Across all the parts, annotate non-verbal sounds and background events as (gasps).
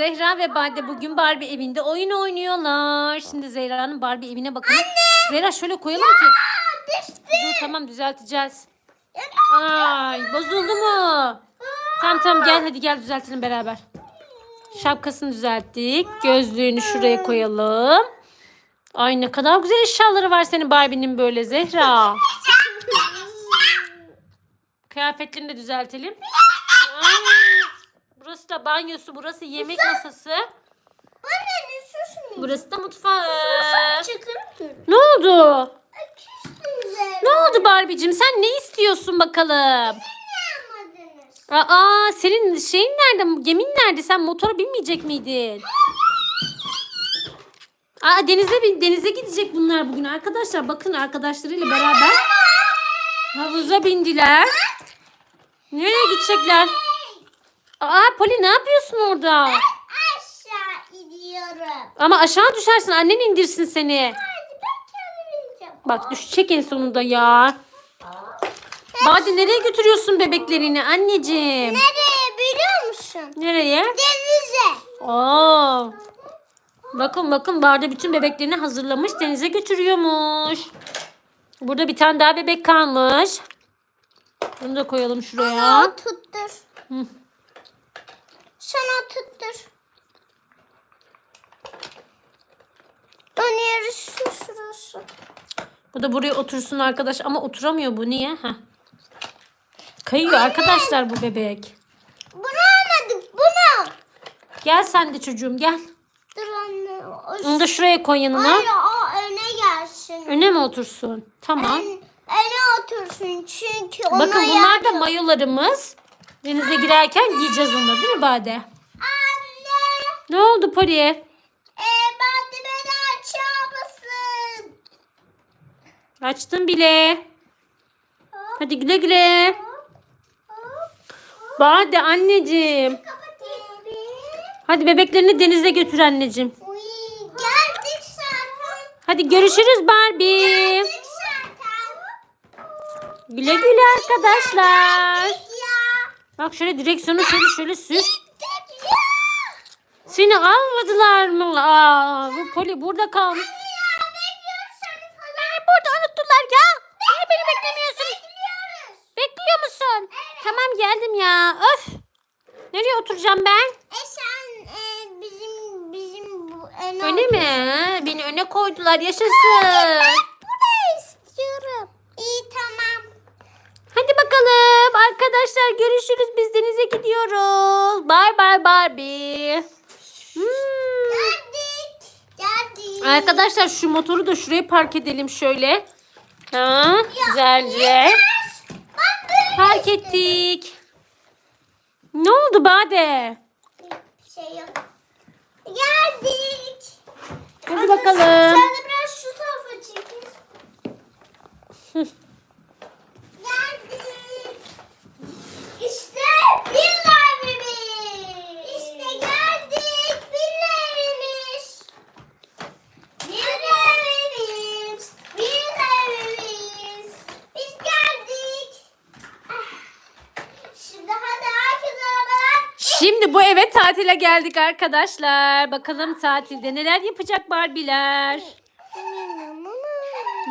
Zehra ve Bade bugün Barbie evinde oyun oynuyorlar. Şimdi Zehra'nın Barbie evine bakalım. Anne! Zehra şöyle koyalım ki. Dur tamam düzelteceğiz. Ay bozuldu mu? Tamam tamam gel hadi gel düzeltelim beraber. Şapkasını düzelttik. Gözlüğünü şuraya koyalım. Ay ne kadar güzel eşyaları var senin Barbie'nin böyle Zehra. Kıyafetlerini de düzeltelim. Burası da banyosu, burası yemek masası. Anne ne susun? Burası da mutfağı. Çıkın Ne oldu? Ne oldu Barbie'cim? Sen ne istiyorsun bakalım? Aa, senin şeyin nerede? Gemin nerede? Sen motora binmeyecek miydin? Aa, denize bin- denize gidecek bunlar bugün arkadaşlar. Bakın arkadaşlarıyla beraber havuza bindiler. Nereye gidecekler? Aa, Poli ne yapıyorsun orada? Aşağı iniyorum. Ama aşağı düşersin. Annen indirsin seni. Hadi ben kendim ineceğim. Bak düşecek en sonunda ya. Bade nereye götürüyorsun bebeklerini anneciğim? Nereye biliyor musun? Nereye? Denize. Aa. Bakın bakın Bade bütün bebeklerini hazırlamış denize götürüyormuş. Burada bir tane daha bebek kalmış. Bunu da koyalım şuraya. Sana tuttur. Hı. Sana tuttur. Ön yarısı şurası. Bu da buraya otursun arkadaş ama oturamıyor bu niye? Heh. Kayıyor arkadaşlar bu bebek. Bunu almadık bunu. Gel sen de çocuğum gel. Dur anne. O Onu da şuraya koy yanına. Hayır o öne gelsin. Öne mi otursun? Tamam. Ön, öne otursun çünkü ona Bakın bunlar da yardım- mayolarımız. Denize girerken giyeceğiz onları değil mi Bade? Anne. Ne oldu Poli? E, ben de beni açar mısın? Açtım bile. Hadi güle güle. Bade anneciğim. Hadi bebeklerini denize götür anneciğim. Uy, geldik zaten. Hadi görüşürüz Barbie. Geldik zaten. Güle güle arkadaşlar. Geldik. Bak şöyle direksiyonu şöyle şöyle sür. Seni almadılar mı? Aa, bu Poli burada kalmış. Beni burada unuttular ya. Niye beni beklemiyorsun? Bekliyor musun? Tamam geldim ya. Öf. Nereye oturacağım ben? E sen e, bizim bizim bu öne Öne mi? Beni öne koydular. Yaşasın. Buraya istiyorum. İyi tamam. Hadi bakalım. Arkadaşlar görüşürüz. Biz denize gidiyoruz. Bye bye Barbie. Hmm. Geldik. Geldik. Arkadaşlar şu motoru da şuraya park edelim şöyle. Ha, güzelce. Park ettik. Ne oldu Bade? bir şey yok. Geldik. Hadi bakalım. Sen de biraz şu tarafa çekil. Geldik. İşte villa evimiz. İşte geldik villa evimiz. Villa evimiz. Villa evimiz. Biz geldik. Ah. Şimdi hadi herkes arabalar. Şimdi bu eve tatile geldik arkadaşlar. Bakalım tatilde neler yapacak Barbie'ler.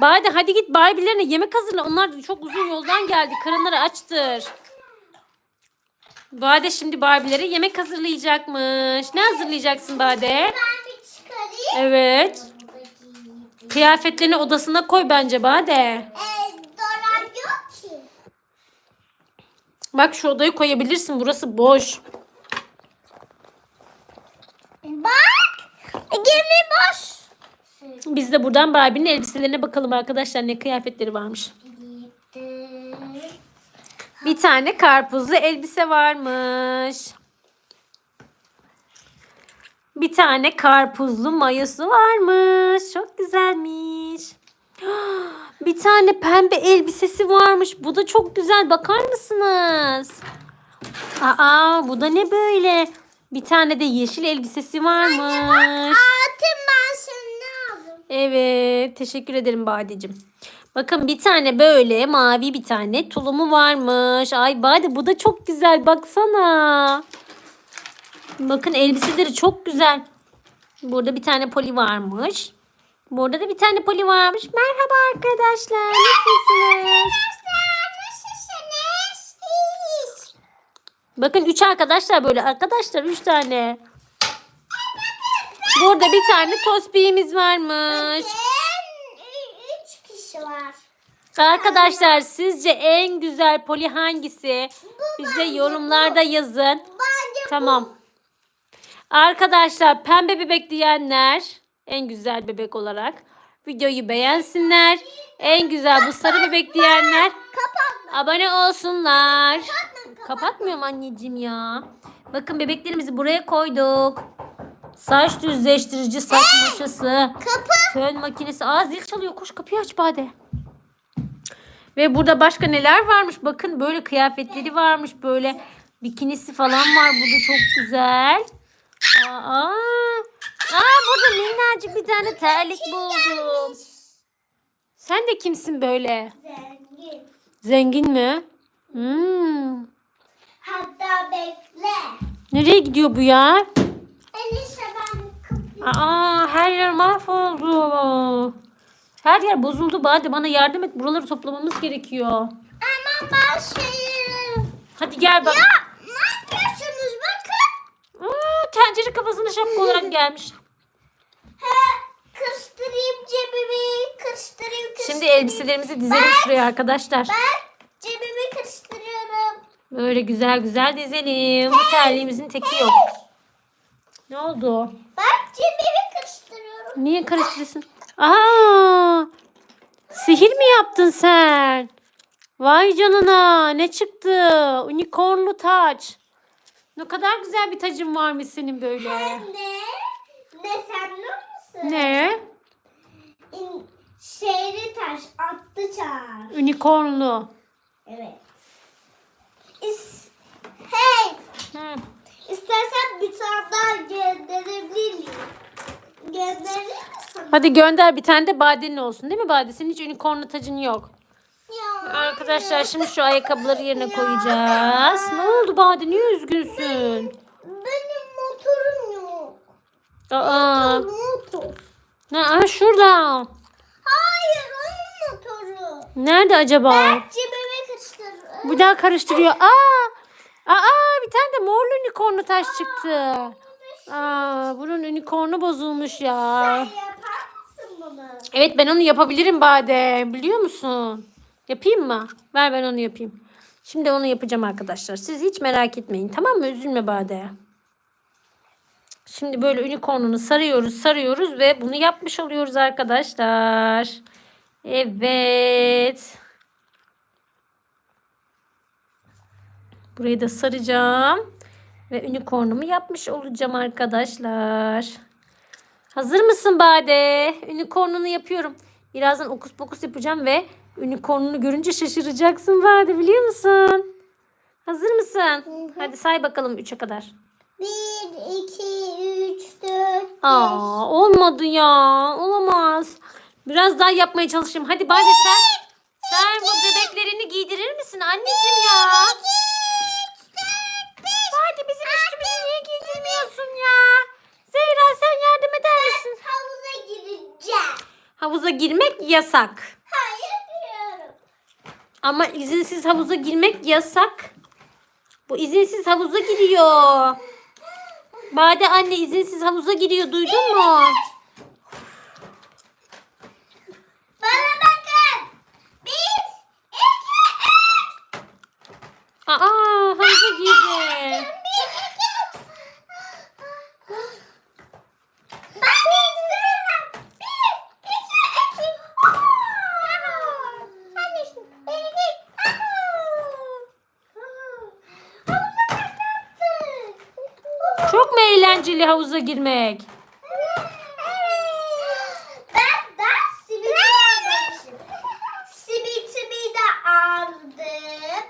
Bade hadi git Barbie'lerine yemek hazırla. Onlar çok uzun yoldan geldi. Karınları açtır. Bade şimdi Barbie'lere yemek hazırlayacakmış. Ne hazırlayacaksın Bade? Evet. Kıyafetlerini odasına koy bence Bade. Bak şu odayı koyabilirsin. Burası boş. Bak. Gemi boş. Biz de buradan Barbie'nin elbiselerine bakalım arkadaşlar ne kıyafetleri varmış. Bir tane karpuzlu elbise varmış. Bir tane karpuzlu mayosu varmış. Çok güzelmiş. (gasps) Bir tane pembe elbisesi varmış. Bu da çok güzel. Bakar mısınız? Aa, bu da ne böyle? Bir tane de yeşil elbisesi varmış. Atın ben seni ne aldım? Evet, teşekkür ederim Badeciğim. Bakın bir tane böyle mavi bir tane tulumu varmış. Ay Bade bu da çok güzel baksana. Bakın elbiseleri çok güzel. Burada bir tane poli varmış. Burada da bir tane poli varmış. Merhaba arkadaşlar. Nasılsınız? Bakın üç arkadaşlar böyle. Arkadaşlar üç tane. Burada bir tane tospiğimiz varmış. Ü- üç kişi var. Arkadaşlar sizce en güzel poli hangisi? Bize yorumlarda yazın. Tamam. Arkadaşlar pembe bebek diyenler en güzel bebek olarak videoyu beğensinler. En güzel bu sarı bebek diyenler abone olsunlar. Kapatmıyorum anneciğim ya. Bakın bebeklerimizi buraya koyduk. Saç düzleştirici, saç maşası, Kapı. fön makinesi. Aa zil çalıyor. Koş kapıyı aç Bade. Ve burada başka neler varmış? Bakın böyle kıyafetleri varmış. Böyle bikinisi falan var. Burada çok güzel. Aa, aa burada minnacık bir tane terlik buldum. Sen de kimsin böyle? Zengin. Zengin mi? Hmm. Hatta bekle. Nereye gidiyor bu ya? Enişte ben kapıyı... Aa her yer mahvoldu. Her yer bozuldu. Hadi bana yardım et. Buraları toplamamız gerekiyor. Ama ben şeyim. Hadi gel bak. Ya ne yapıyorsunuz bakın. Tencere kafasına şapka olarak gelmiş. He, cebimi, kıstırayım, kıstırayım. Şimdi elbiselerimizi dizelim şuraya arkadaşlar. Ben cebimi kıstırıyorum. Böyle güzel güzel dizelim. Bu terliğimizin teki yok. Ne oldu? Ben cebimi kıstırıyorum. Niye karıştırıyorsun? Aa! Sihir mi yaptın sen? Vay canına ne çıktı? Unicornlu taç. Ne kadar güzel bir tacın varmış senin böyle. Hem de ne sen biliyor musun? Ne? İn, şehri taş attı çağır. Unicornlu. Evet. İs, hey Hı. istersen bir tane daha gönderebilir miyim? Gönderir misin? Hadi gönder bir tane de Bade'nin olsun değil mi Bade? Senin hiç unicornlu tacın yok. Arkadaşlar şimdi şu ayakkabıları yerine koyacağız. Ne oldu Bade? Niye üzgünsün? Benim motorum yok. Aa, Motor. ne, aa, şurada. Hayır onun motoru. Nerede acaba? Ben cebime kıstırdım. Bir daha karıştırıyor. Aa! Aa bir tane de morlu unicornlu taş çıktı. Aa bunun unicornu bozulmuş ya. Sen yapar mısın bunu? Evet ben onu yapabilirim Bade. Biliyor musun? Yapayım mı? Ver ben onu yapayım. Şimdi onu yapacağım arkadaşlar. Siz hiç merak etmeyin. Tamam mı? Üzülme Bade. Şimdi böyle unicornunu sarıyoruz, sarıyoruz ve bunu yapmış oluyoruz arkadaşlar. Evet. Burayı da saracağım. Ve unicornumu yapmış olacağım arkadaşlar. Hazır mısın Bade? Unicornunu yapıyorum. Birazdan okus pokus yapacağım ve unicornunu görünce şaşıracaksın Bade biliyor musun? Hazır mısın? Hadi say bakalım 3'e kadar. Bir, iki, üç, dört, Aa olmadı ya. Olamaz. Biraz daha yapmaya çalışayım. Hadi Bade sen. Sen bu bebeklerini giydirir misin anneciğim ya? Bade bizim üstümüzü niye giydirmiyorsun ya? Zehra sen yardım eder misin? Havuza gireceğim. Havuza girmek yasak. Ama izinsiz havuza girmek yasak. Bu izinsiz havuza giriyor. Bade anne izinsiz havuza giriyor duydun mu? Bana bakın. Bir, iki, üç. Aa havuza girdi. Bir, iki, üç. Ben de istiyorum. Bir, iki, üç. Anne şimdi. Bir, iki, Havuza patlattık. Çok eğlenceli havuza girmek? Ben de simiti almışım. De aldım.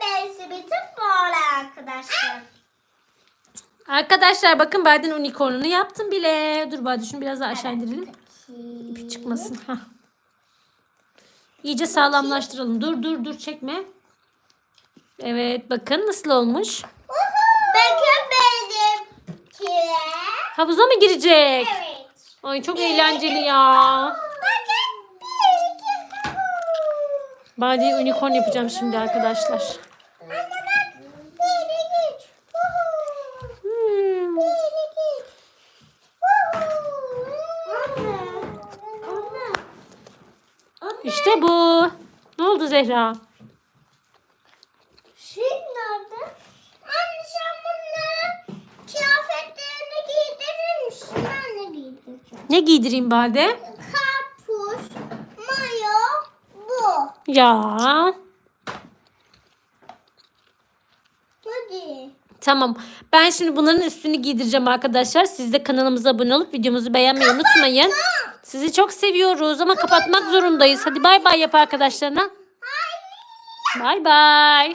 Ben simitim böyle arkadaşlar. Arkadaşlar bakın Bade'nin unicornunu yaptım bile. Dur Bade şunu biraz daha aşağı indirelim. İpi çıkmasın. Hah. İyice sağlamlaştıralım. Dur dur dur çekme. Evet bakın nasıl olmuş. Bakın benimki. Havuza mı girecek? Evet. Ay çok eğlenceli ya. Bakın bir iki. Unicorn yapacağım şimdi arkadaşlar. Anne bak. Bir iki. üç. Hmm. Bir iki. üç. Anne. Anne. İşte bu. Ne oldu Zehra? Şey nerede? Anne sen bunlara kıyafetlerini giydirir misin? Ben de giydireceğim. Ne giydireyim Bade? Karpuz, mayo, bu. Ya. Hadi. Tamam. Ben şimdi bunların üstünü giydireceğim arkadaşlar. Siz de kanalımıza abone olup videomuzu beğenmeyi unutmayın. Sizi çok seviyoruz ama kapatmak zorundayız. Hadi bay bay yap arkadaşlarına. Bay bay.